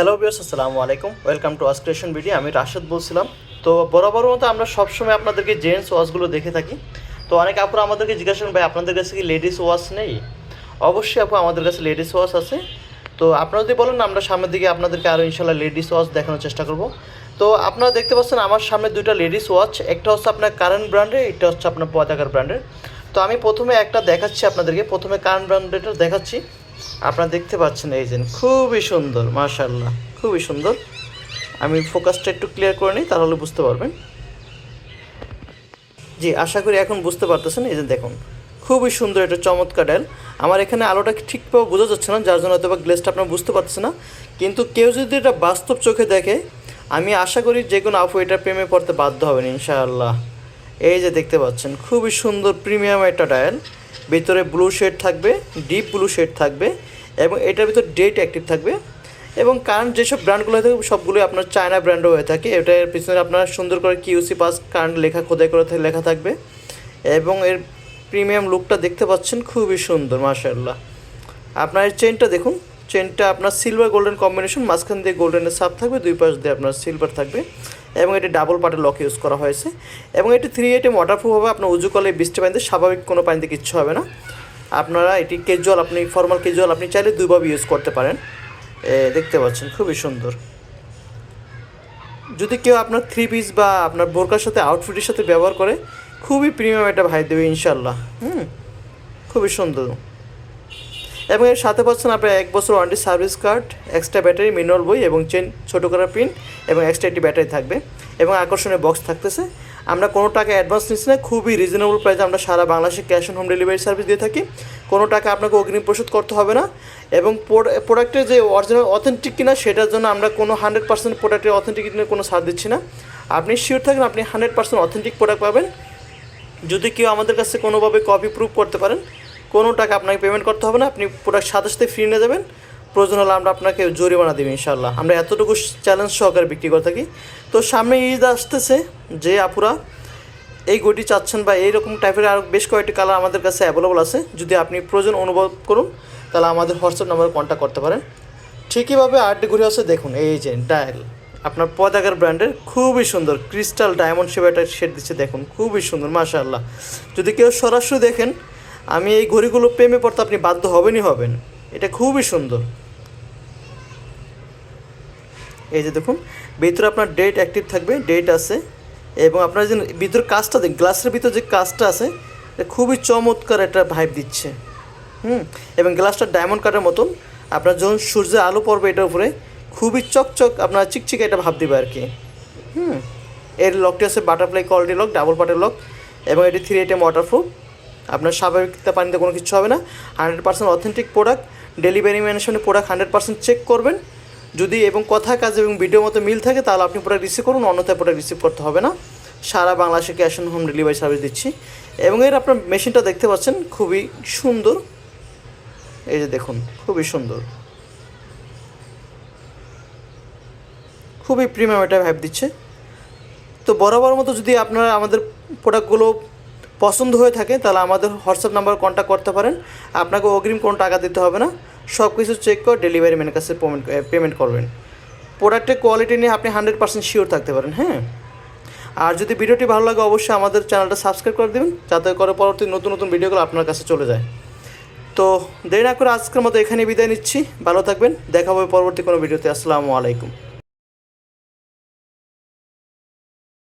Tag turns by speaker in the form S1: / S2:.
S1: Hello বিয়াস আসসালামু আলাইকুম। ওয়েলকাম টু ওয়াস ক্রিয়েশন ভিডিও আমি রাশেদ বলছিলাম। তো বরাবর মতো আমরা সবসময় আপনাদেরকে জেন্টস ওয়াচগুলো দেখে থাকি। তো অনেক আপুরা আমাদেরকে জিজ্ঞাসা করেন, ভাই, আপনাদের কাছে কি লেডিস ওয়াচ নেই? অবশ্যই আপু, আমাদের কাছে লেডিস ওয়াচ আছে। তো আপনারা যদি বলেন, আমরা সামনের দিকে আপনাদেরকে আরও ইনশাল্লাহ লেডিস ওয়াচ দেখানোর চেষ্টা করব। তো আপনারা দেখতে পাচ্ছেন, আমার সামনে দুইটা লেডিস ওয়াচ একটা হচ্ছে আপনার কারেন্ট ব্র্যান্ডের এটা হচ্ছে আপনার পতাকার ব্র্যান্ডের তো আমি প্রথমে একটা দেখাচ্ছি আপনাদেরকে। প্রথমে কারেন্ট ব্র্যান্ডেরটা দেখাচ্ছি। আপনারা দেখতে পাচ্ছেন এই যে, খুবই সুন্দর মাশাল্লাহ খুবই সুন্দর। আমি ফোকাসটা একটু ক্লিয়ার করে নিই, তাহলে বুঝতে পারবেন। জি, আশা করি এখন বুঝতে পারতেছেন, এই যে দেখুন, খুবই সুন্দর এটা চমৎকার ডায়াল আমার এখানে আলোটা ঠিকভাবে বোঝা যাচ্ছে না, যার জন্য হয়তো বা গ্লেসটা আপনার বুঝতে পারছে না। কিন্তু কেউ যদি এটা বাস্তব চোখে দেখে, আমি আশা করি যে কোনো আপু এটা প্রেমে পড়তে বাধ্য হবেন, ইনশাআল্লাহ। এই যে দেখতে পাচ্ছেন, খুবই সুন্দর প্রিমিয়াম একটা ডায়াল ভিতরে ব্লু শেড থাকবে ডিপ ব্লু শেড থাকবে এবং এটার ভিতর ডেট অ্যাক্টিভ থাকবে এবং কারেন্ট যেসব ব্র্যান্ডগুলো হয়ে থাকে সবগুলোই আপনার চায়না ব্র্যান্ডও হয়ে থাকে। এটার পিছনে আপনার সুন্দর করে কিউসি পাস কারেন্ট লেখা, খোদাই করে লেখা থাকবে এবং এর প্রিমিয়াম লুকটা দেখতে পাচ্ছেন, খুবই সুন্দর মাশাল্লাহ আপনার চেনটা দেখুন চেনটা আপনার সিলভার গোল্ডেন কম্বিনেশন মাঝখান দিয়ে গোল্ডেনের সাপ থাকবে, দুই পাশ দিয়ে আপনার সিলভার থাকবে। এবং এটি ডাবল পার্টের লক ইউজ করা হয়েছে। এবং এটি থ্রি এইটে ওয়াটারপ্রুফ হবে, আপনার উজু কলে বৃষ্টি পানিতে স্বাভাবিক কোনো পানিতে কিচ্ছু হবে না। আপনারা এটি কেজুয়াল আপনি ফর্মাল কেজুয়াল আপনি চাইলে দুইভাবে ইউজ করতে পারেন। দেখতে পাচ্ছেন, খুবই সুন্দর। যদি কেউ আপনার থ্রি পিস বা আপনার বোরকার সাথে আউটফিটের সাথে ব্যবহার করে, খুবই প্রিমিয়াম একটা ভাই দেবে ইনশাল্লাহ হুম, খুবই সুন্দর। এবং এর সাথে পাচ্ছেন আপনার এক বছর warranty service card extra battery mineral বই এবং চেন ছোটো করা পিন এবং এক্সট্রা একটি ব্যাটারি থাকবে এবং আকর্ষণীয় বক্স থাকতেছে। আমরা কোনো টাকা অ্যাডভান্স নিচ্ছি না, খুবই রিজনেবল প্রাইসে আমরা সারা বাংলাদেশে cash on home delivery service দিয়ে থাকি। কোনো টাকা আপনাকে অগ্রিম পরিশোধ করতে হবে না এবং প্রোডাক্টের যে অরিজিনাল অথেন্টিক কিনা সেটার জন্য আমরা কোনো হান্ড্রেড পার্সেন্ট প্রোডাক্টের অথেন্টিক কোনো ছাড় দিচ্ছি না। আপনি শিওর থাকেন আপনি হান্ড্রেড পার্সেন্ট অথেন্টিক প্রোডাক্ট পাবেন। যদি কেউ আমাদের কাছে কোনোভাবে কপি প্রুভ করতে পারেন কোনো টাকা আপনাকে পেমেন্ট করতে হবে না, আপনি প্রোডাক্ট সাথে সাথে ফ্রি নিয়ে যাবেন। প্রয়োজন হলে আমরা আপনাকে জরিমানা দেবো ইনশাল্লাহ আমরা এতটুকু চ্যালেঞ্জ সহকারে বিক্রি করে থাকি। তো সামনে ঈদ আসতেছে, যে আপুরা এই গটি চাচ্ছেন বা এইরকম টাইপের আরও বেশ কয়েকটি কালার আমাদের কাছে অ্যাভেলেবল আছে, যদি আপনি প্রয়োজন অনুভব করুন, তাহলে আমাদের হোয়াটসঅ্যাপ নাম্বারে কন্ট্যাক্ট করতে পারেন। ঠিকইভাবে আরেকটি ঘুরে আছে, দেখুন, এই যে ডায়াল। আপনার পতাকার ব্র্যান্ডের খুবই সুন্দর ক্রিস্টাল ডায়মন্ড শেপ একটা শেড দিচ্ছে, দেখুন, খুবই সুন্দর, মাশাআল্লাহ। যদি কেউ সরাসরি দেখেন আমি এই ঘড়িগুলো প্রেমে পড়তে আপনি বাধ্য হবেনই হবেন। এটা খুবই সুন্দর। এই যে দেখুন, ভিতরে আপনার ডেট অ্যাক্টিভ থাকবে ডেট আছে, এবং আপনার যে ভিতর কাজটা দেখ গ্লাসের ভিতরে যে কাজটা আছে, এটা খুবই চমৎকার একটা ভাইব দিচ্ছে। হুম? এবং গ্লাসটা ডায়মন্ড কাটার মতন। আপনার যখন সূর্যের আলো পড়বে এটার উপরে, খুবই চকচক আপনার চিকচিকে এটা ভাব দিবে আর কি হুম? এর লকটি আছে বাটারফ্লাই কোয়ালিটি লক ডাবল পার্টের লক এবং এটি থ্রি এটিএম ওয়াটারপ্রুফ আপনার স্বাভাবিকতা পানিতে কোনো কিছু হবে না। Hundred percent authentic product delivery ম্যানের প্রোডাক্ট হান্ড্রেড পার্সেন্ট চেক করবেন। যদি এবং কথা, কাজ এবং ভিডিও মতো মিল থাকে, তাহলে আপনি প্রোডাক্ট রিসিভ করুন, অন্যথায় প্রোডাক্ট রিসিভ করতে হবে না। সারা বাংলাদেশে cash on home delivery service দিচ্ছি। এবং এর আপনার মেশিনটা দেখতে পাচ্ছেন, খুবই সুন্দর। এই যে দেখুন, খুবই সুন্দর। খুবই প্রিমিয়াম এটা ভাইব দিচ্ছে। তো বরাবর মতো যদি আপনারা আমাদের প্রোডাক্টগুলো পছন্দ হয়ে থাকে, তাহলে আমাদের হোয়াটসঅ্যাপ নাম্বার কন্ট্যাক্ট করতে পারেন। আপনাকে অগ্রিম কোনো টাকা দিতে হবে না। সব কিছু চেক করে ডেলিভারি ম্যানের কাছে পেমেন্ট পেমেন্ট করবেন। প্রোডাক্টের কোয়ালিটি নিয়ে আপনি হান্ড্রেড পার্সেন্ট শিওর থাকতে পারেন হ্যাঁ? আর যদি ভিডিওটি ভালো লাগে, অবশ্যই আমাদের চ্যানেলটা সাবস্ক্রাইব করে দেবেন, যাতে করে পরবর্তী নতুন নতুন ভিডিওগুলো আপনার কাছে চলে যায়। তো দেরি না করে আজকের মতো এখানে বিদায় নিচ্ছি। ভালো থাকবেন, দেখা হবে পরবর্তী কোনো ভিডিওতে। আসসালামু আলাইকুম।